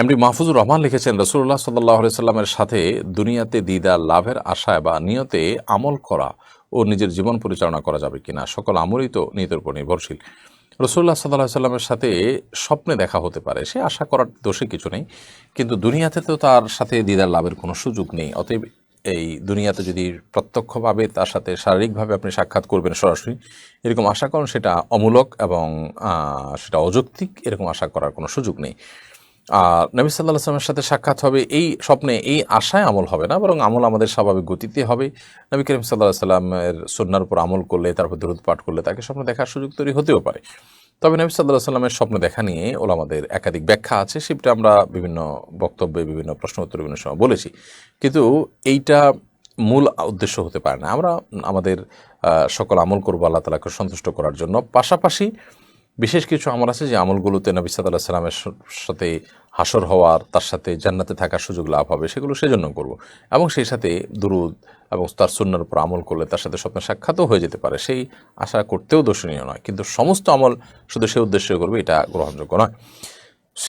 MD Mahfuzur Rahman লিখেছেন রসুল্লাহ সাল্লাহ সাল্লামের সাথে দুনিয়াতে দিদার লাভের আশায় বা নিয়তে আমল করা ও নিজের জীবন পরিচালনা করা যাবে কিনা, সকল আমলই তো নিয়তের উপর নির্ভরশীল। রসুল্লাহ সাল্লাহ সাল্লামের সাথে স্বপ্নে দেখা হতে পারে, সে আশা করার দোষে কিছু নেই, কিন্তু দুনিয়াতে তো তার সাথে দিদার লাভের কোনো সুযোগ নেই, অতএব এই দুনিয়াতে যদি প্রত্যক্ষভাবে তার সাথে শারীরিকভাবে আপনি সাক্ষাৎ করবেন সরাসরি, এরকম আশা করেন সেটা অমূলক এবং সেটা অযৌক্তিক, এরকম আশা করার কোনো সুযোগ নেই। নবী সাল্লাহ আসলামের সাথে সাক্ষাৎ হবে। এই স্বপ্নে এই আশায় আমল হবে না, বরং আমল আমাদের স্বাভাবিক গতিতে হবে। নবী করিম সাল্লাহ সাল্লামের সন্ন্যার উপর আমল করলে তারপর দূরত পাঠ করলে তাকে স্বপ্ন দেখার সুযোগ তৈরি হতেও পারে। তবে নবী সাল্লাহ সাল্লামের স্বপ্ন দেখা নিয়ে ওলামাদের একাধিক ব্যাখ্যা আছে, সেটা আমরা বিভিন্ন বক্তব্যে, বিভিন্ন প্রশ্ন উত্তর বিভিন্ন সময় বলেছি। কিন্তু এইটা মূল উদ্দেশ্য হতে পারে না। আমরা আমাদের সকল আমল করব আল্লাহ তালাকে সন্তুষ্ট করার জন্য। পাশাপাশি বিশেষ কিছু আমার আছে যে আমলগুলোতে নবী সাদাল্লাহ সাল্লামের সাথে হাসর হওয়ার, তার সাথে জান্নাতে থাকার সুযোগ লাভ হবে, সেগুলো সেজন্য করব। এবং সেই সাথে দুরুদ এবং তার সুন্নার উপর আমল করলে তার সাথে স্বপ্নের সাক্ষাৎও হয়ে যেতে পারে, সেই আশা করতেও দর্শনীয় নয়। কিন্তু সমস্ত আমল শুধু সে উদ্দেশ্যে করবে, এটা গ্রহণযোগ্য নয়।